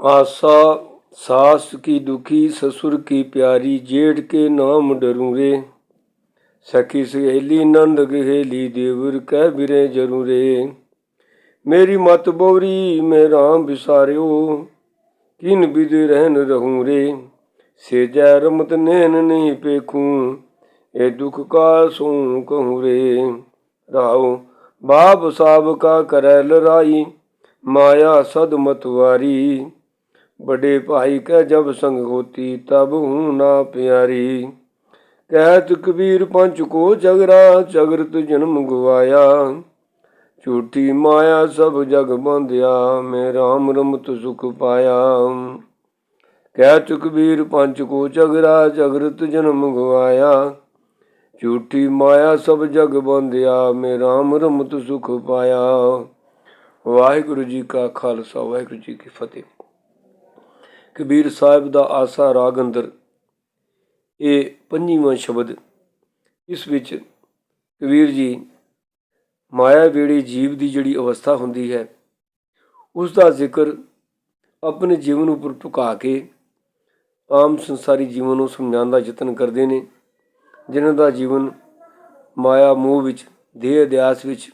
आशा सास की दुखी ससुर की प्यारी जेठ के नाम डरूं रे सखी सहेली नंद गहेली देवर कह बिरे जरूरे मेरी मत बोरी मैं राम बिसारियो किन बिद रहन रहूं रे से जय रमत नैन नहीं पेखूं ए दुख का सो कहूं रे राहो बाप साब का करे लड़ाई माया सद मतवारी बड़े भाई का जब संग होती तब हूँ ना प्यारी कहत कबीर पंच को जगरा जगरत जन्म गवाया झूठी माया सब जग बंध्या मैं राम रमत सुख पाया कहत कबीर पंच को जगरा जगरत जन्म गवाया झूठी माया सब जग ਬੰਧਿਆ ਮੈਂ ਰਾਮ ਰਮਤ ਸੁਖ ਪਾਇਆ ਵਾਹਿਗੁਰੂ ਜੀ ਕਾ ਖਾਲਸਾ ਵਾਹਿਗੁਰੂ ਜੀ ਕੀ ਫਤਿਹ ਕਬੀਰ ਸਾਹਿਬ ਦਾ ਆਸਾ ਰਾਗ ਅੰਦਰ ਇਹ ਪੰਜੀਵਾਂ ਸ਼ਬਦ, ਇਸ ਵਿੱਚ ਕਬੀਰ ਜੀ ਮਾਇਆ ਵੇੜੀ ਜੀਵ ਦੀ ਜਿਹੜੀ ਅਵਸਥਾ ਹੁੰਦੀ ਹੈ, ਉਸ ਦਾ ਜ਼ਿਕਰ ਆਪਣੇ ਜੀਵਨ ਉੱਪਰ ਟੁਕਾ ਕੇ ਆਮ ਸੰਸਾਰੀ ਜੀਵਨ ਨੂੰ ਸਮਝਾਉਣ ਦਾ ਯਤਨ ਕਰਦੇ ਨੇ, ਜਿਨ੍ਹਾਂ ਦਾ ਜੀਵਨ ਮਾਇਆ ਮੋਹ ਵਿੱਚ, ਦੇਹ ਅਧਿਆਸ ਵਿੱਚ,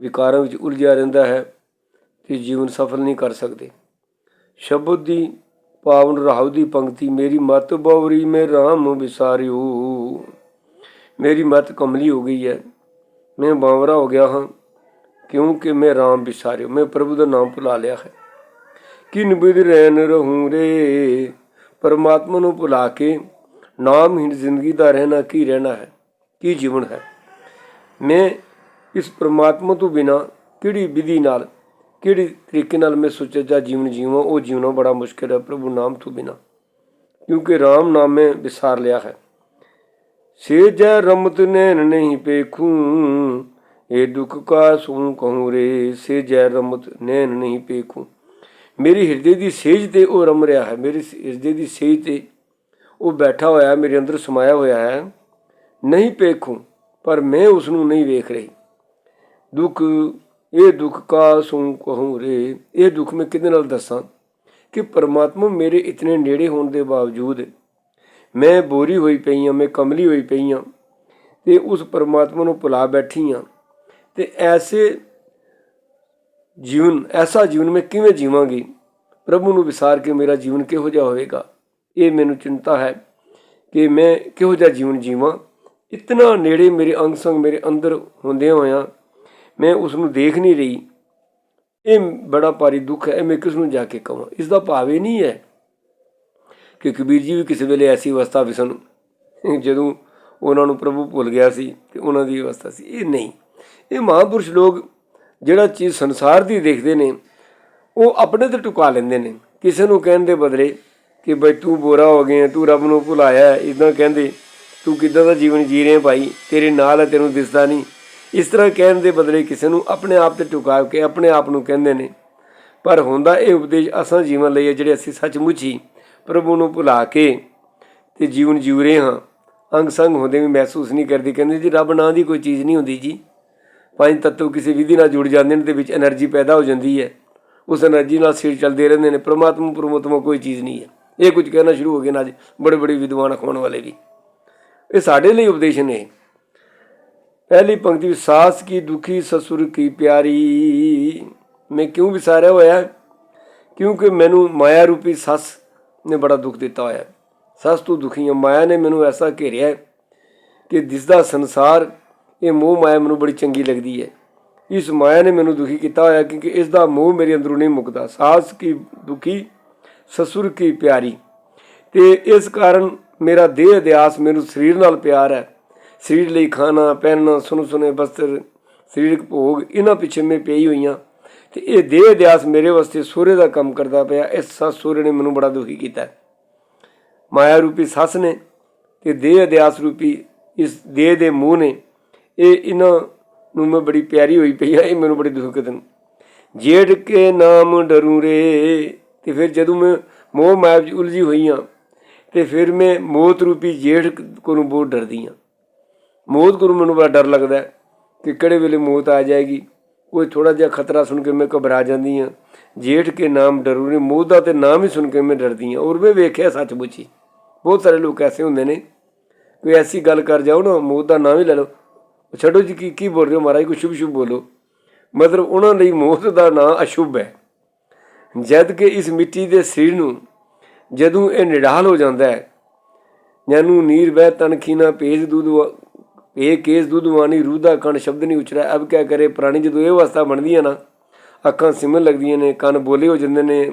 ਵਿਕਾਰਾਂ ਵਿੱਚ ਉਲਝਿਆ ਰਹਿੰਦਾ ਹੈ ਤੇ ਜੀਵਨ ਸਫਲ ਨਹੀਂ ਕਰ ਸਕਦੇ। ਸ਼ਬਦ ਦੀ ਪਾਵਨ ਰਾਹੂ ਦੀ ਪੰਕਤੀ, ਮੇਰੀ ਮਤ ਬਵਰੀ ਮੈਂ ਰਾਮ ਵਿਸਾਰਿਓ। ਮੇਰੀ ਮਤ ਕਮਲੀ ਹੋ ਗਈ ਹੈ। ਮੈਂ ਬਾਵਰਾ ਹੋ ਗਿਆ ਹਾਂ, ਕਿਉਂਕਿ ਮੈਂ ਰਾਮ ਵਿਸਾਰਿਓ। ਮੈਂ ਪ੍ਰਭੂ ਦਾ ਨਾਮ ਭੁਲਾ ਲਿਆ ਹੈ। ਕਿਨ ਬਿਦ ਰਹਿਣ ਰਹੂੰ ਰੇ? ਪਰਮਾਤਮਾ ਨੂੰ ਭੁਲਾ ਕੇ ਨਾਮਹੀਣ ਜ਼ਿੰਦਗੀ ਦਾ ਰਹਿਣਾ ਕੀ ਰਹਿਣਾ ਹੈ? ਕੀ ਜੀਵਨ ਹੈ? ਮੈਂ ਇਸ ਪਰਮਾਤਮਾ ਤੋਂ ਬਿਨਾ ਕਿਹੜੀ ਵਿਧੀ ਨਾਲ ਕਿਹੜੇ ਤਰੀਕੇ ਨਾਲ ਮੈਂ ਸੁਚੱਜਾ ਜੀਵਨ ਜੀਵਾਂ, ਉਹ ਜੀਵਨਾ ਬੜਾ ਮੁਸ਼ਕਿਲ ਹੈ, ਪ੍ਰਭੂ ਨਾਮ ਤੋਂ ਬਿਨਾ। ਕਿਉਂਕਿ RAM ਨਾਮ ਮੈਂ ਵਿਸਾਰ ਲਿਆ ਹੈ। ਸੇ ਜੈ ਰਮਤ ਨੈਣ ਨਹੀਂ ਪੇਖੂੰ, ਇਹ ਦੁੱਖ ਕਾ ਸੂ ਕਹੂੰ ਰੇ ਸੇ ਜੈ ਰਮਤ ਨੈਣ ਨਹੀਂ ਪੇਖੂੰ। ਮੇਰੀ ਹਿਰਦੇ ਦੀ ਸੇਜ ਤੇ ਉਹ ਰਮ ਰਿਹਾ ਹੈ, ਮੇਰੀ ਹਿਰਦੇ ਦੀ ਸੇਜ ਤੇ ਉਹ ਬੈਠਾ ਹੋਇਆ ਮੇਰੇ ਅੰਦਰ ਸਮਾਇਆ ਹੋਇਆ ਹੈ। ਨਹੀਂ ਪੇਖੂੰ, ਪਰ ਮੈਂ ਉਸ ਨੂੰ ਨਹੀਂ ਵੇਖ ਰਹੀ। ਦੁੱਖ ਇਹ ਦੁੱਖ ਕਾ ਸੂ ਕਹੂੰ ਰੇ? ਇਹ ਦੁੱਖ ਮੈਂ ਕਿਹਦੇ ਨਾਲ ਦੱਸਾਂ? ਕਿ ਪਰਮਾਤਮਾ ਮੇਰੇ ਇਤਨੇ ਨੇੜੇ ਹੋਣ ਦੇ ਬਾਵਜੂਦ ਮੈਂ ਬੋਰੀ ਹੋਈ ਪਈ ਹਾਂ ਮੈਂ ਕਮਲੀ ਹੋਈ ਪਈ ਹਾਂ ਤੇ ਉਸ ਪਰਮਾਤਮਾ ਨੂੰ ਭੁਲਾ ਬੈਠੀ ਹਾਂ ਤੇ ਐਸੇ ਜੀਵਨ, ਐਸਾ ਜੀਵਨ ਮੈਂ ਕਿਵੇਂ ਜੀਵਾਂਗੀ? ਪ੍ਰਭੂ ਨੂੰ ਵਿਸਾਰ ਕੇ ਮੇਰਾ ਜੀਵਨ ਕਿਹੋ ਜਿਹਾ ਹੋਵੇਗਾ? ਇਹ ਮੈਨੂੰ ਚਿੰਤਾ ਹੈ ਕਿ ਮੈਂ ਕਿਹੋ ਜਿਹਾ ਜੀਵਨ ਜੀਵਾਂ? ਇਤਨਾ ਨੇੜੇ ਮੇਰੇ ਅੰਗ ਸੰਗ ਮੇਰੇ ਅੰਦਰ ਹੁੰਦਿਆਂ ਹੋਇਆਂ ਮੈਂ ਉਸ ਨੂੰ ਦੇਖ ਨਹੀਂ ਰਹੀ। ਇਹ ਬੜਾ ਭਾਰੀ ਦੁੱਖ ਹੈ, ਇਹ ਮੈਂ ਕਿਸ ਨੂੰ ਜਾ ਕੇ ਕਹਾਂ ਇਸ ਦਾ ਭਾਵ ਇਹ ਨਹੀਂ ਹੈ ਕਿ ਕਬੀਰ ਜੀ ਵੀ ਕਿਸੇ ਵੇਲੇ ਐਸੀ ਅਵਸਥਾ ਵਿੱਚ ਜਦੋਂ ਉਹਨਾਂ ਨੂੰ ਪ੍ਰਭੂ ਭੁੱਲ ਗਿਆ ਸੀ ਤੇ ਉਹਨਾਂ ਦੀ ਅਵਸਥਾ ਸੀ। ਇਹ ਨਹੀਂ। ਇਹ ਮਹਾਂਪੁਰਸ਼ ਲੋਕ ਜਿਹੜਾ ਚੀਜ਼ ਸੰਸਾਰ ਦੀ ਦੇਖਦੇ ਨੇ, ਉਹ ਆਪਣੇ ਤੇ ਟੁਕਾ ਲੈਂਦੇ ਨੇ। ਕਿਸੇ ਨੂੰ ਕਹਿਣ ਦੇ ਬਦਲੇ ਕਿ ਬਈ ਤੂੰ ਬੋਰਾ ਹੋ ਗਿਆ, ਤੂੰ ਰੱਬ ਨੂੰ ਭੁਲਾਇਆ ਇਦਾਂ ਕਹਿੰਦੇ, ਤੂੰ ਕਿੱਦਾਂ ਦਾ ਜੀਵਨ ਜੀ ਰਿਹਾ ਭਾਈ? ਤੇਰੇ ਨਾਲ ਹੈ, ਤੈਨੂੰ ਦਿਸਦਾ ਨਹੀਂ। ਇਸ ਤਰ੍ਹਾਂ ਕਹਿਣ ਦੇ ਬਦਲੇ ਕਿਸੇ ਨੂੰ ਆਪਣੇ ਆਪ ਤੇ ਟੁਕਾਵ ਕੇ ਆਪਣੇ ਆਪ ਨੂੰ ਕਹਿੰਦੇ ਨੇ। ਪਰ ਹੁੰਦਾ ਇਹ ਉਪਦੇਸ਼ ਅਸਾਂ ਜੀਵਨ ਲਈ ਜਿਹੜੇ ਅਸੀਂ ਸੱਚਮੁੱਚ ਹੀ ਪ੍ਰਭੂ ਨੂੰ ਭੁਲਾ ਕੇ ਤੇ ਜੀਵਨ ਜੀਉ ਰਹੇ ਹਾਂ। ਅੰਗ ਸੰਗ ਹੁੰਦੇ ਵੀ ਮਹਿਸੂਸ ਨਹੀਂ ਕਰਦੇ, ਕਹਿੰਦੇ ਜੀ ਰੱਬ ਨਾਂ ਦੀ ਕੋਈ ਚੀਜ਼ ਨਹੀਂ ਹੁੰਦੀ ਜੀ। ਪੰਜ ਤੱਤਵ ਕਿਸੇ ਵਿਧੀ ਨਾਲ ਜੁੜ ਜਾਂਦੇ ਨੇ ਤੇ ਵਿੱਚ એનર્ਜੀ ਪੈਦਾ ਹੋ ਜਾਂਦੀ ਹੈ। ਉਸ એનર્ਜੀ ਨਾਲ ਸਿਰ ਚੱਲਦੇ ਰਹਿੰਦੇ ਨੇ, ਪ੍ਰਮਾਤਮਾ ਪ੍ਰਮੋਤਮਾ ਕੋਈ ਚੀਜ਼ ਨਹੀਂ ਹੈ। ਇਹ ਕੁਝ ਕਹਿਣਾ ਸ਼ੁਰੂ ਹੋ ਗਏ ਨਾ ਅੱਜ ਬੜੇ ਬੜੇ ਵਿਦਵਾਨ ਖੋਣ ਵਾਲੇ ਵੀ। ਇਹ ਸਾਡੇ ਲਈ ਉਪਦੇਸ਼ ਨੇ। ਪਹਿਲੀ ਪੰਕਤੀ ਵਿੱਚ ਸਾਸ ਕੀ ਦੁਖੀ, ਸਸੁਰ ਕੀ ਪਿਆਰੀ। ਮੈਂ ਕਿਉਂ ਵਿਸਾਰਿਆ ਹੋਇਆ? ਕਿਉਂਕਿ ਮੈਨੂੰ ਮਾਇਆ ਰੂਪੀ ਸੱਸ ਨੇ ਬੜਾ ਦੁੱਖ ਦਿੱਤਾ ਹੋਇਆ। ਸੱਸ ਤੋਂ ਦੁਖੀ ਹਾਂ। ਮਾਇਆ ਨੇ ਮੈਨੂੰ ਐਸਾ ਘੇਰਿਆ ਕਿ ਦਿਸਦਾ ਸੰਸਾਰ, ਇਹ ਮੋਹ ਮਾਇਆ ਮੈਨੂੰ ਬੜੀ ਚੰਗੀ ਲੱਗਦੀ ਹੈ। ਇਸ ਮਾਇਆ ਨੇ ਮੈਨੂੰ ਦੁਖੀ ਕੀਤਾ ਹੋਇਆ ਕਿਉਂਕਿ ਇਸ ਦਾ ਮੋਹ ਮੇਰੇ ਅੰਦਰੋਂ ਨਹੀਂ ਮੁੱਕਦਾ। ਸਾਸ ਕੀ ਦੁਖੀ, ਸਸੁਰ ਕੀ ਪਿਆਰੀ। ਤੇ ਇਸ ਕਾਰਨ ਮੇਰਾ ਦੇਹ ਅਧਿਆਸ ਮੈਨੂੰ ਸਰੀਰ ਨਾਲ ਪਿਆਰ ਹੈ। ਸਰੀਰ ਲਈ ਖਾਣਾ, ਪਹਿਨਣਾ, ਸੁਣ ਸੁਨੇ ਬਸਤਰ, ਸਰੀਰਕ ਭੋਗ, ਇਹਨਾਂ ਪਿੱਛੇ ਮੈਂ ਪਈ ਹੋਈਆਂ। ਤੇ ਇਹ ਦੇਹ ਅਧਿਆਸ ਮੇਰੇ ਵਾਸਤੇ ਸੂਰੇ ਦਾ ਕੰਮ ਕਰਦਾ ਪਿਆ। ਇਸ ਸੱਸ ਸੂਰੇ ਨੇ ਮੈਨੂੰ ਬੜਾ ਦੁਖੀ ਕੀਤਾ। ਮਾਇਆ ਰੂਪੀ ਸੱਸ ਨੇ ਤੇ ਦੇਹ ਅਧਿਆਸ ਰੂਪੀ ਇਸ ਦੇਹ ਦੇ ਮੂੰਹ ਨੇ। ਇਹ ਇਹਨਾਂ ਨੂੰ ਮੈਂ ਬੜੀ ਪਿਆਰੀ ਹੋਈ ਪਈ ਆ, ਇਹ ਮੈਨੂੰ ਬੜੀ ਦੁੱਖ ਕਰਨ। ਜੇੜ ਕੇ ਨਾਮ ਡਰੂ ਰੇ। ਤੇ ਫਿਰ ਜਦੋਂ ਮੈਂ ਮੋਹ ਮਾਇਆ ਵਿੱਚ ਉਲਝੀ ਹੋਈ ਹਾਂ ਤੇ ਫਿਰ ਮੈਂ ਮੌਤ ਰੂਪੀ ਜੇੜ ਕੋਲੋਂ ਬਹੁਤ ਡਰਦੀ ਹਾਂ ਮੌਤ ਕੋਲੋਂ ਮੈਨੂੰ ਬੜਾ ਡਰ ਲੱਗਦਾ ਕਿ ਕਿਹੜੇ ਵੇਲੇ ਮੌਤ ਆ ਜਾਏਗੀ। ਕੋਈ ਥੋੜਾ ਜਿਹਾ ਖਤਰਾ ਸੁਣ ਕੇ ਮੈਂ ਘਬਰਾ ਜਾਂਦੀ ਹਾਂ। ਜੇਠ ਕੇ ਨਾਮ ਡਰੂ ਨੇ ਮੋਹ ਦਾ ਤੇ ਨਾਮ ਹੀ ਸੁਣ ਕੇ ਮੈਂ ਡਰਦੀ ਹਾਂ। ਔਰ ਮੈਂ ਵੇਖਿਆ ਸੱਚਮੁੱਚੀ। ਬਹੁਤ ਸਾਰੇ ਲੋਕ ਐਸੇ ਹੁੰਦੇ ਨੇ। ਕੋਈ ਐਸੀ ਗੱਲ ਕਰ ਜਾਓ ਨਾ, ਮੌਤ ਦਾ ਨਾਮ ਹੀ ਲੈ ਲਓ। ਛੱਡੋ ਜੀ, ਕੀ ਕੀ ਬੋਲ ਰਹੇ ਹੋ ਮਹਾਰਾਜ? ਕੋਈ ਸ਼ੁਭ ਸ਼ੁਭ ਬੋਲੋ। ਮਤਲਬ ਉਹਨਾਂ ਲਈ ਮੌਤ ਦਾ ਨਾਮ ਅਸ਼ੁਭ ਹੈ। ਜਦ ਕਿ ਇਸ ਮਿੱਟੀ ਦੇ ਸਰੀਰ ਨੂੰ ਜਦੋਂ ਇਹ ਨਿਢਾਲ ਹੋ ਜਾਂਦਾ ਹੈ ਜਨੂ ਨੀਰ, ਵਹਿ, ਤਨ, ਖੀਨਾ ਪੇਜ ਦੁੱਧ ਇਹ ਕੇਸ ਦੁੱਧ ਵਾਣੀ ਰੂਹ ਦਾ ਕਣ ਸ਼ਬਦ ਨਹੀਂ ਉਚਰਿਆ। ਅਬ ਕਿਆ ਕਰੇ? ਪ੍ਰਾਣੀ ਜਦੋਂ ਇਹ ਅਵਸਥਾ ਬਣਦੀਆਂ ਨਾ, ਅੱਖਾਂ ਸਿਮਣ ਲੱਗਦੀਆਂ ਨੇ, ਕੰਨ ਬੋਲੇ ਹੋ ਜਾਂਦੇ ਨੇ,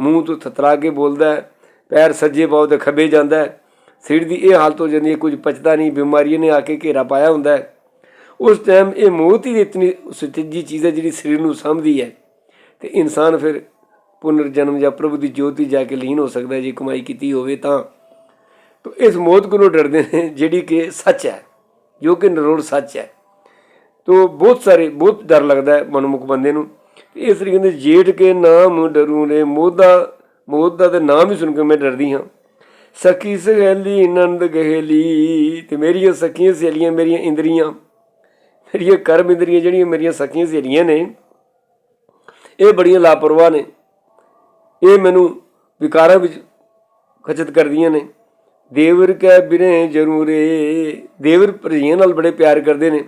ਮੂੰਹ ਤੋਂ ਥਤਰਾ ਕੇ ਬੋਲਦਾ ਪੈਰ ਸੱਜੇ ਪਾਉ ਤੇ ਖੱਬੇ ਜਾਂਦਾ ਹੈ। ਸਿਰ ਦੀ ਇਹ ਹਾਲਤ ਹੋ ਜਾਂਦੀ ਹੈ, ਕੁਝ ਪਚਦਾ ਨਹੀਂ, ਬਿਮਾਰੀਆਂ ਨੇ ਆ ਕੇ ਘੇਰਾ ਪਾਇਆ ਹੁੰਦਾ ਹੈ। ਉਸ ਟਾਈਮ ਇਹ ਮੌਤ ਹੀ ਇਤਨੀ ਸੁਚੱਜੀ ਚੀਜ਼ ਹੈ ਜਿਹੜੀ ਸਰੀਰ ਨੂੰ ਸਾਂਭਦੀ ਹੈ। ਤੇ ਇਨਸਾਨ ਫਿਰ ਪੁਨਰ ਜਨਮ ਜਾਂ ਪ੍ਰਭੂ ਦੀ ਜੋਤੀ ਜਾ ਕੇ ਲੀਨ ਹੋ ਸਕਦਾ ਜੇ ਕਮਾਈ ਕੀਤੀ ਹੋਵੇ ਤਾਂ। ਤੋ ਇਸ ਮੌਤ ਕੋਲੋਂ ਡਰਦੇ ਨੇ, ਜਿਹੜੀ ਕਿ ਸੱਚ ਹੈ। ਜੋ ਕਿ ਨਿਰੋੜ ਸੱਚ ਹੈ। ਤੋ ਬਹੁਤ ਸਾਰੇ, ਬਹੁਤ ਡਰ ਲੱਗਦਾ ਹੈ ਮਨਮੁਖ ਬੰਦੇ ਨੂੰ। ਇਸ ਤਰੀਕੇ ਕਹਿੰਦੇ ਜੇਠ ਕੇ ਨਾਮ ਡਰੂ ਨੇ ਮੋਦਾ ਮੋਦਾ ਦੇ ਨਾਮ ਹੀ ਸੁਣ ਕੇ ਮੈਂ ਡਰਦੀ ਹਾਂ। ਸਖੀ ਸਹੇਲੀ ਨੰਦ ਗਹੇਲੀ, ਤੇ ਮੇਰੀਆਂ ਸਖੀਆਂ ਸਹੇਲੀਆਂ ਮੇਰੀਆਂ ਇੰਦਰੀਆਂ। ਮੇਰੀਆਂ ਕਰਮ ਇੰਦਰੀਆਂ ਜਿਹੜੀਆਂ ਮੇਰੀਆਂ ਸਖੀਆਂ ਸਹੇਲੀਆਂ ਨੇ, ਇਹ ਬੜੀਆਂ ਲਾਪਰਵਾਹ ਨੇ। ਇਹ ਮੈਨੂੰ ਵਿਕਾਰਾਂ ਵਿੱਚ ਖਚਤ ਕਰਦੀਆਂ ਨੇ। ਦੇਵਰ ਕੈ ਬਿਰੇ ਜਰੂਰੇ। ਦੇਵਰ ਭਰਜੀਆਂ ਨਾਲ ਬੜੇ ਪਿਆਰ ਕਰਦੇ ਨੇ।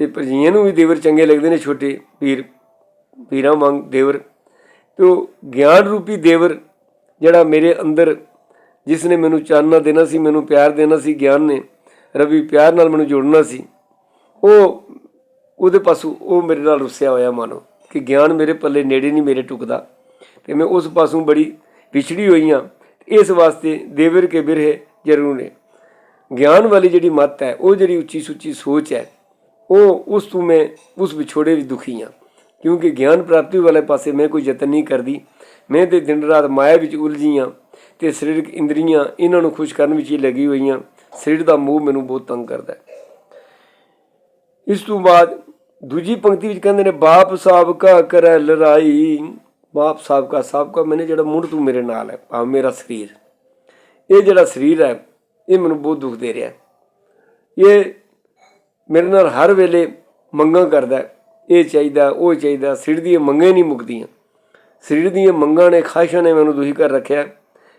ਤੇ ਭਰਜੀਆਂ ਨੂੰ ਵੀ ਦੇਵਰ ਚੰਗੇ ਲੱਗਦੇ ਨੇ ਛੋਟੇ ਵੀਰ ਵੀਰਾਂ ਵਾਂਗ ਦੇਵਰ। ਤੋ ਗਿਆਨ ਰੂਪੀ ਦੇਵਰ, ਜਿਹੜਾ ਮੇਰੇ ਅੰਦਰ ਜਿਸ ਨੇ ਮੈਨੂੰ ਚਾਨਣਾ ਦੇਣਾ ਸੀ, ਮੈਨੂੰ ਪਿਆਰ ਦੇਣਾ ਸੀ, ਗਿਆਨ ਨੇ ਰਵੀ ਪਿਆਰ ਨਾਲ ਮੈਨੂੰ ਜੋੜਨਾ ਸੀ। ਉਹ, ਉਹਦੇ ਪਾਸੋਂ ਉਹ ਮੇਰੇ ਨਾਲ ਰੁੱਸਿਆ ਹੋਇਆ ਮਾਨੋ, ਕਿ ਗਿਆਨ ਮੇਰੇ ਪੱਲੇ ਨੇੜੇ ਨਹੀਂ ਮੇਰੇ ਟੁਕਦਾ। ਤੇ ਮੈਂ ਉਸ ਪਾਸੋਂ ਬੜੀ ਵਿਛੜੀ ਹੋਈ ਹਾਂ ਇਸ ਵਾਸਤੇ ਦੇਵਰ ਕੇ ਬਿਰਹੇ ਜ਼ਰੂਰ ਨੇ। ਗਿਆਨ ਵਾਲੀ ਜਿਹੜੀ ਮੱਤ ਹੈ, ਉਹ ਜਿਹੜੀ ਉੱਚੀ ਸੁੱਚੀ ਸੋਚ ਹੈ, ਉਹ ਉਸ ਤੋਂ ਮੈਂ ਉਸ ਵਿਛੋੜੇ ਵਿੱਚ ਦੁਖੀ ਹਾਂ। ਕਿਉਂਕਿ ਗਿਆਨ ਪ੍ਰਾਪਤੀ ਵਾਲੇ ਪਾਸੇ ਮੈਂ ਕੋਈ ਯਤਨ ਨਹੀਂ ਕਰਦੀ। ਮੈਂ ਤੇ ਦਿਨ ਰਾਤ ਮਾਇਆ ਵਿੱਚ ਉਲਝੀ ਹਾਂ ਤੇ ਸਰੀਰਕ ਇੰਦਰੀਆਂ ਇਹਨਾਂ ਨੂੰ ਖੁਸ਼ ਕਰਨ ਵਿੱਚ ਹੀ ਲੱਗੀ ਹੋਈਆਂ ਸਰੀਰ ਦਾ ਮੋਹ ਮੈਨੂੰ ਬਹੁਤ ਤੰਗ ਕਰਦਾ ਹੈ। ਇਸ ਤੋਂ ਬਾਅਦ ਦੂਜੀ ਪੰਕਤੀ ਵਿੱਚ ਕਹਿੰਦੇ ਨੇ, ਬਾਪ ਸਾਹਿਬ ਕਾ ਕਰੈ ਲੜਾਈ ਬਾਪ ਸਾਬਕਾ ਸਾਬਕਾ, ਮੈਨੇ ਜਿਹੜਾ ਮੁੰਡ ਤੂੰ ਮੇਰੇ ਨਾਲ ਹੈ, ਭਾਵ ਮੇਰਾ ਸਰੀਰ। ਇਹ ਜਿਹੜਾ ਸਰੀਰ ਹੈ, ਇਹ ਮੈਨੂੰ ਬਹੁਤ ਦੁੱਖ ਦੇ ਰਿਹਾ ਇਹ ਮੇਰੇ ਨਾਲ ਹਰ ਵੇਲੇ ਮੰਗਾਂ ਕਰਦਾ ਇਹ ਚਾਹੀਦਾ, ਉਹ ਚਾਹੀਦਾ ਸਰੀਰ ਦੀਆਂ ਮੰਗਾਂ ਨਹੀਂ ਮੁੱਕਦੀਆਂ। ਸਰੀਰ ਦੀਆਂ ਮੰਗਾਂ ਨੇ, ਖਾਹਿਸ਼ਾਂ ਨੇ ਮੈਨੂੰ ਦੁਖੀ ਕਰ ਰੱਖਿਆ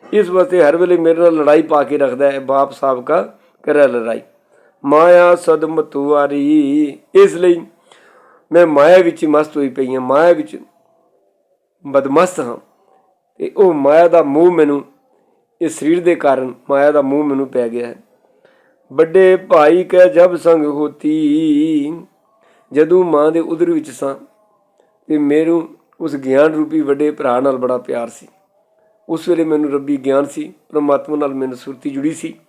ਇਸ ਵਾਸਤੇ ਹਰ ਵੇਲੇ ਮੇਰੇ ਨਾਲ ਲੜਾਈ ਪਾ ਕੇ ਰੱਖਦਾ ਹੈ, ਬਾਪ ਸਾਬਕਾ ਕਾ ਲੜਾਈ। ਮਾਇਆ ਸਦਮ ਤੁਆਰੀ ਇਸ ਲਈ ਮੈਂ ਮਾਇਆ ਵਿੱਚ ਹੀ ਮਸਤ ਹੋਈ ਪਈ ਹਾਂ, ਮਾਇਆ ਵਿੱਚ ਬਦਮਸਤ ਹਾਂ। ਤੇ ਉਹ ਮਾਇਆ ਦਾ ਮੋਹ ਮੈਨੂੰ, ਇਸ ਸਰੀਰ ਦੇ ਕਾਰਨ ਮਾਇਆ ਦਾ ਮੋਹ ਮੈਨੂੰ ਪੈ ਗਿਆ ਹੈ। ਵੱਡੇ ਭਾਈ ਕੈ ਜਬ ਸੰਗ ਹੋਤੀ, ਜਦੋਂ ਮਾਂ ਦੇ ਉਦਰ ਵਿੱਚ ਸਾਂ, ਤੇ ਮੈਨੂੰ ਉਸ ਗਿਆਨ ਰੂਪੀ ਵੱਡੇ ਭਰਾ ਨਾਲ ਬੜਾ ਪਿਆਰ ਸੀ। ਉਸ ਵੇਲੇ ਮੈਨੂੰ ਰੱਬੀ ਗਿਆਨ ਸੀ, ਪ੍ਰਮਾਤਮਾ ਨਾਲ ਮੈਨੂੰ ਸੁਰਤੀ ਜੁੜੀ ਸੀ।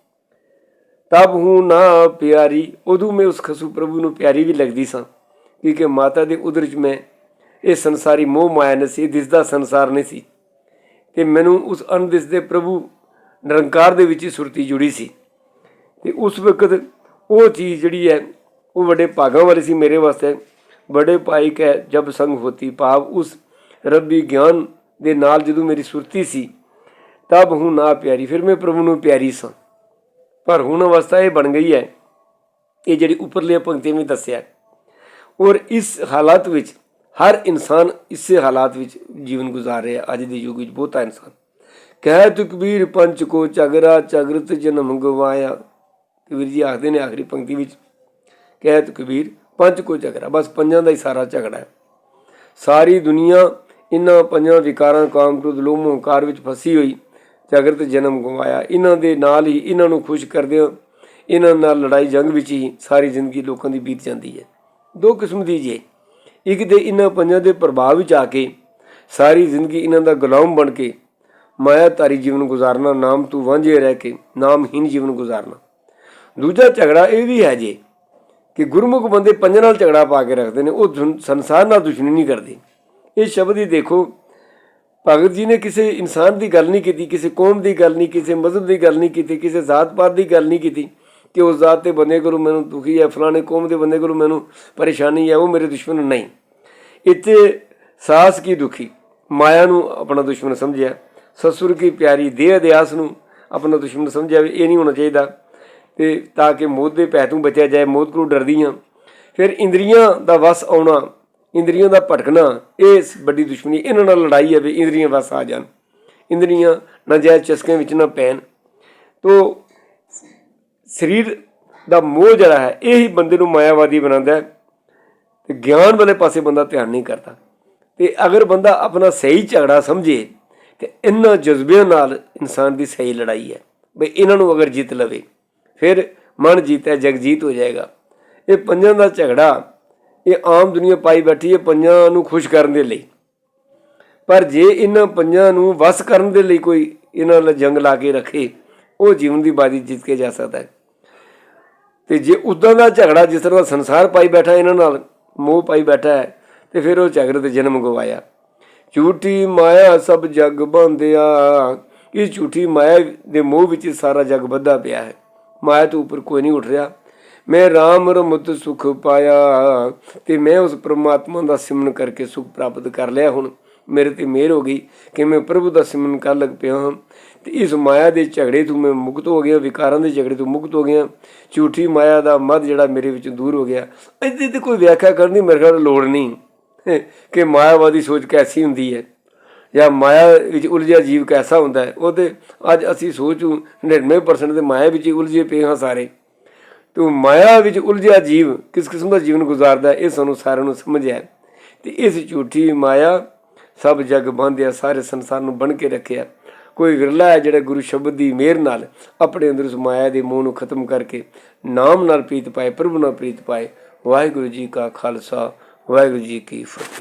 ਤਬ ਹੂੰ ਨਾ ਪਿਆਰੀ, ਉਦੋਂ ਮੈਂ ਉਸ ਖਸੂ ਪ੍ਰਭੂ ਨੂੰ ਪਿਆਰੀ ਵੀ ਲੱਗਦੀ ਸਾਂ, ਕਿਉਂਕਿ ਮਾਤਾ ਦੇ ਉਦਰ ਚ ਮੈਂ ਇਹ ਸੰਸਾਰੀ ਮੋਹ ਮਾਇਆ ਨਹੀਂ ਸੀ, ਦਿਸਦਾ ਸੰਸਾਰ ਨਹੀਂ ਸੀ। ਤੇ ਮੈਨੂੰ ਉਸ ਅਣਦਿਸਦੇ ਪ੍ਰਭੂ ਨਿਰੰਕਾਰ ਦੇ ਵਿੱਚ ਹੀ ਸੁਰਤੀ ਜੁੜੀ ਸੀ। ਤੇ ਉਸ ਵਕਤ ਉਹ ਚੀਜ਼ ਜਿਹੜੀ ਹੈ, ਉਹ ਵੱਡੇ ਭਾਗਾਂ ਵਾਲੀ ਸੀ ਮੇਰੇ ਵਾਸਤੇ। ਬੜੇ ਭਾਈ ਕੈ ਜਬ ਸੰਗ ਹੋਤੀ ਭਾਵ ਉਸ ਰੱਬੀ ਗਿਆਨ ਦੇ ਨਾਲ ਜਦੋਂ ਮੇਰੀ ਸੁਰਤੀ ਸੀ, ਤਬ ਹੂੰ ਨਾ ਪਿਆਰੀ, ਫਿਰ ਮੈਂ ਪ੍ਰਭੂ ਨੂੰ ਪਿਆਰੀ ਸਾਂ। ਪਰ ਹੁਣ ਅਵਸਥਾ ਇਹ ਬਣ ਗਈ ਹੈ, ਇਹ ਜਿਹੜੀ ਉੱਪਰਲੀ ਪੰਕਤੀ ਵਿੱਚ ਦੱਸਿਆ ਔਰ ਇਸ ਹਾਲਤ ਵਿੱਚ ਹਰ ਇਨਸਾਨ ਇਸੇ ਹਾਲਾਤ ਵਿੱਚ ਜੀਵਨ ਗੁਜ਼ਾਰ ਰਿਹਾ ਅੱਜ ਦੇ ਯੁੱਗ ਵਿੱਚ ਬਹੁਤਾ ਇਨਸਾਨ। ਕਹਿ ਤੁ ਕਬੀਰ, ਪੰਚ ਕੋ ਚਗਰਾ ਚਗਰਤ ਜਨਮ ਗਵਾਇਆ। ਕਬੀਰ ਜੀ ਆਖਦੇ ਨੇ ਆਖਰੀ ਪੰਕਤੀ ਵਿੱਚ, ਕਹਿ ਤੁ ਕਬੀਰ ਪੰਜ ਕੋ ਚਗਰਾ ਬਸ ਪੰਜਾਂ ਦਾ ਹੀ ਸਾਰਾ ਝਗੜਾ ਹੈ। ਸਾਰੀ ਦੁਨੀਆ ਇਹਨਾਂ ਪੰਜਾਂ ਵਿਕਾਰਾਂ, ਕਾਮ ਕ੍ਰੋਧ, ਲੋਭ, ਹੰਕਾਰ ਵਿੱਚ ਫਸੀ ਹੋਈ ਜਗਤ ਜਨਮ ਗਵਾਇਆ। ਇਹਨਾਂ ਦੇ ਨਾਲ ਹੀ ਇਹਨਾਂ ਨੂੰ ਖੁਸ਼ ਕਰਦੇ ਇਹਨਾਂ ਨਾਲ ਲੜਾਈ ਜੰਗ ਵਿੱਚ ਹੀ ਸਾਰੀ ਜ਼ਿੰਦਗੀ ਲੋਕਾਂ ਦੀ ਬੀਤ ਜਾਂਦੀ ਹੈ। ਦੋ ਕਿਸਮ ਦੀ ਜੇ। ਇੱਕ ਤੇ ਇਹਨਾਂ ਪੰਜਾਂ ਦੇ ਪ੍ਰਭਾਵ ਵਿੱਚ ਆ ਕੇ ਸਾਰੀ ਜ਼ਿੰਦਗੀ ਇਹਨਾਂ ਦਾ ਗੁਲਾਮ ਬਣ ਕੇ ਮਾਇਆ ਤਾਰੀ ਜੀਵਨ ਗੁਜ਼ਾਰਨਾ, ਨਾਮ ਤੋਂ ਵਾਂਝੇ ਰਹਿ ਕੇ ਨਾਮਹੀਨ ਜੀਵਨ ਗੁਜ਼ਾਰਨਾ। ਦੂਜਾ ਝਗੜਾ ਇਹ ਵੀ ਹੈ ਜੇ ਕਿ ਗੁਰਮੁਖ ਬੰਦੇ ਪੰਜਾਂ ਨਾਲ ਝਗੜਾ ਪਾ ਕੇ ਰੱਖਦੇ ਨੇ, ਉਹ ਸੰਸਾਰ ਨਾਲ ਦੁਸ਼ਮਣੀ ਨਹੀਂ ਕਰਦੇ। ਇਹ ਸ਼ਬਦ ਹੀ ਦੇਖੋ, ਭਗਤ ਜੀ ਨੇ ਕਿਸੇ ਇਨਸਾਨ ਦੀ ਗੱਲ ਨਹੀਂ ਕੀਤੀ, ਕਿਸੇ ਕੌਮ ਦੀ ਗੱਲ ਨਹੀਂ ਕਿਸੇ ਮਜ਼ਹਬ ਦੀ ਗੱਲ ਨਹੀਂ ਕੀਤੀ, ਕਿਸੇ ਜ਼ਾਤ ਪਾਤ ਦੀ ਗੱਲ ਨਹੀਂ ਕੀਤੀ। ਕਿ ਉਸ ਜ਼ਾਤ ਦੇ ਬੰਦੇ ਕਰੋ ਮੈਨੂੰ ਦੁਖੀ ਹੈ, ਫਲਾਣੇ ਕੌਮ ਦੇ ਬੰਦੇ ਕਰੋ ਮੈਨੂੰ ਪਰੇਸ਼ਾਨੀ ਹੈ, ਉਹ ਮੇਰੇ ਦੁਸ਼ਮਣ ਨਹੀਂ। ਇੱਥੇ ਸਾਸ ਕੀ ਦੁਖੀ? ਮਾਇਆ ਨੂੰ ਆਪਣਾ ਦੁਸ਼ਮਣ ਸਮਝਿਆ। ਸਸੁਰ ਕੀ ਪਿਆਰੀ? ਦੇਹ ਅਧਿਆਸ ਨੂੰ ਆਪਣਾ ਦੁਸ਼ਮਣ ਸਮਝਿਆ ਵੀ ਇਹ ਨਹੀਂ ਹੋਣਾ ਚਾਹੀਦਾ। ਤੇ ਤਾਂ ਕਿ ਮੋਹ ਦੇ ਪੈ ਤੋਂ ਬਚਿਆ ਜਾਏ ਮੋਹ ਤੋਂ ਡਰਦੀਆਂ। ਫਿਰ ਇੰਦਰੀਆਂ ਦਾ ਵਸ ਆਉਣਾ, ਇੰਦਰੀਆਂ ਦਾ ਭਟਕਣਾ, ਇਹ ਵੱਡੀ ਦੁਸ਼ਮਣੀ ਇਹਨਾਂ ਨਾਲ ਲੜਾਈ ਹੈ ਵੀ ਇੰਦਰੀਆਂ ਵਸ ਆ ਜਾਣ। ਇੰਦਰੀਆਂ ਨਾਜਾਇਜ਼ ਚਸਕਿਆਂ ਵਿੱਚ ਨਾ ਪੈਣ। ਤੋ ਸਰੀਰ ਦਾ ਮੋਹ ਜਿਹੜਾ ਹੈ, ਇਹ ਹੀ ਬੰਦੇ ਨੂੰ ਮਾਇਆਵਾਦੀ ਬਣਾਉਂਦਾ ਹੈ ਤੇ ਗਿਆਨ ਵਾਲੇ ਪਾਸੇ ਬੰਦਾ ਧਿਆਨ ਨਹੀਂ ਕਰਦਾ। ਤੇ ਅਗਰ ਬੰਦਾ ਆਪਣਾ ਸਹੀ ਝਗੜਾ ਸਮਝੇ ਤੇ ਇਹਨਾਂ ਜਜ਼ਬਿਆਂ ਨਾਲ ਇਨਸਾਨ ਦੀ ਸਹੀ ਲੜਾਈ ਹੈ, ਬਈ ਇਹਨਾਂ ਨੂੰ ਅਗਰ ਜਿੱਤ ਲਵੇ, ਫਿਰ ਮਨ ਜੀਤੈ ਜਗ ਜੀਤ ਹੋ ਜਾਏਗਾ। ਇਹ ਪੰਜਾਂ ਦਾ ਝਗੜਾ, ਇਹ ਆਮ ਦੁਨੀਆ ਪਾਈ ਬੈਠੀ ਹੈ ਪੰਜਾਂ ਨੂੰ ਖੁਸ਼ ਕਰਨ ਦੇ ਲਈ। ਪਰ ਜੇ ਇਹਨਾਂ ਪੰਜਾਂ ਨੂੰ ਵਸ ਕਰਨ ਦੇ ਲਈ ਕੋਈ ਇਹਨਾਂ ਨਾਲ ਜੰਗ ਲਾ ਕੇ ਰੱਖੇ, ਉਹ ਜੀਵਨ ਦੀ ਬਾਜੀ ਜਿੱਤ ਕੇ ਜਾ ਸਕਦਾ ਹੈ। ਤੇ ਜੇ ਉਦਾਂ ਦਾ ਝਗੜਾ ਜਿਸ ਤਰ੍ਹਾਂ ਦਾ ਸੰਸਾਰ ਪਾਈ ਬੈਠਾ ਇਹਨਾਂ ਨਾਲ, ਮੋਹ ਪਾਈ ਬੈਠਾ ਹੈ, ਤੇ ਫਿਰ ਉਹ ਝਗੜੇ ਤੇ ਜਨਮ ਗਵਾਇਆ। ਝੂਠੀ ਮਾਇਆ ਸਭ ਜਗ ਬੰਦਿਆ, ਇਸ ਝੂਠੀ ਮਾਇਆ ਦੇ ਮੋਹ ਵਿੱਚ ਸਾਰਾ ਜਗ ਬੱਧਾ ਪਿਆ ਹੈ। ਮਾਇਆ ਤੋਂ ਉੱਪਰ ਕੋਈ ਨਹੀਂ ਉੱਠ ਰਿਹਾ। ਮੈਂ ਰਾਮ ਰਮਤ ਸੁਖ ਪਾਇਆ, ਤੇ ਮੈਂ ਉਸ ਪ੍ਰਮਾਤਮਾ ਦਾ ਸਿਮਰਨ ਕਰਕੇ ਸੁਖ ਪ੍ਰਾਪਤ ਕਰ ਲਿਆ ਹੁਣ। ਮੇਰੇ ਤੇ ਮਿਹਰ ਹੋ ਗਈ ਕਿ ਮੈਂ ਪ੍ਰਭੂ ਦਾ ਸਿਮਰਨ ਕਰਨ ਲੱਗ ਪਿਆ ਹਾਂ। ਤੇ ਇਸ ਮਾਇਆ ਦੇ ਝਗੜੇ ਤੋਂ ਮੈਂ ਮੁਕਤ ਹੋ ਗਿਆ, ਵਿਕਾਰਾਂ ਦੇ ਝਗੜੇ ਤੋਂ ਮੁਕਤ ਹੋ ਗਿਆ। ਝੂਠੀ ਮਾਇਆ ਦਾ ਮਦ ਜਿਹੜਾ ਮੇਰੇ ਵਿੱਚ ਦੂਰ ਹੋ ਗਿਆ। ਇਹਦੀ ਤੇ ਕੋਈ ਵਿਆਖਿਆ ਕਰਨ ਦੀ ਮੇਰੇ ਖਿਆਲ ਲੋੜ ਨਹੀਂ। ਕਿ ਮਾਇਆਵਾਦੀ ਸੋਚ ਕੈਸੀ ਹੁੰਦੀ ਹੈ? ਜਾਂ ਮਾਇਆ ਵਿੱਚ ਉਲਝਿਆ ਜੀਵ ਕੈਸਾ ਹੁੰਦਾ ਹੈ? ਉਹ ਤੇ ਅੱਜ ਅਸੀਂ ਸੋਚੂ 99% ਦੇ ਮਾਇਆ ਵਿੱਚ ਹੀ ਉਲਝੇ ਪਏ ਹਾਂ ਸਾਰੇ। ਤੋ ਮਾਇਆ ਵਿੱਚ ਉਲਝਿਆ ਜੀਵ ਕਿਸ ਕਿਸਮ ਦਾ ਜੀਵਨ ਗੁਜ਼ਾਰਦਾ ਇਹ ਸਾਨੂੰ ਸਾਰਿਆਂ ਨੂੰ ਸਮਝ ਹੈ। ਤੇ ਇਸ ਝੂਠੀ ਮਾਇਆ ਸਭ ਜਗ ਬੰਦਿਆ ਸਾਰੇ ਸੰਸਾਰ ਨੂੰ ਬਣ ਕੇ ਰੱਖਿਆ। ਕੋਈ ਵਿਰਲਾ ਹੈ ਜਿਹੜਾ ਗੁਰੂ ਸ਼ਬਦ ਦੀ ਮਿਹਰ ਨਾਲ ਆਪਣੇ ਅੰਦਰ ਉਸ ਮਾਇਆ ਦੇ ਮੋਹ ਨੂੰ ਖਤਮ ਕਰਕੇ ਨਾਮ ਨਾਲ ਪ੍ਰੀਤ ਪਾਏ, ਪ੍ਰਭੂ ਨਾਲ ਪ੍ਰੀਤ ਪਾਏ। ਵਾਹਿਗੁਰੂ ਜੀ ਕਾ ਖਾਲਸਾ, ਵਾਹਿਗੁਰੂ ਜੀ ਕੀ ਫਤਿਹ।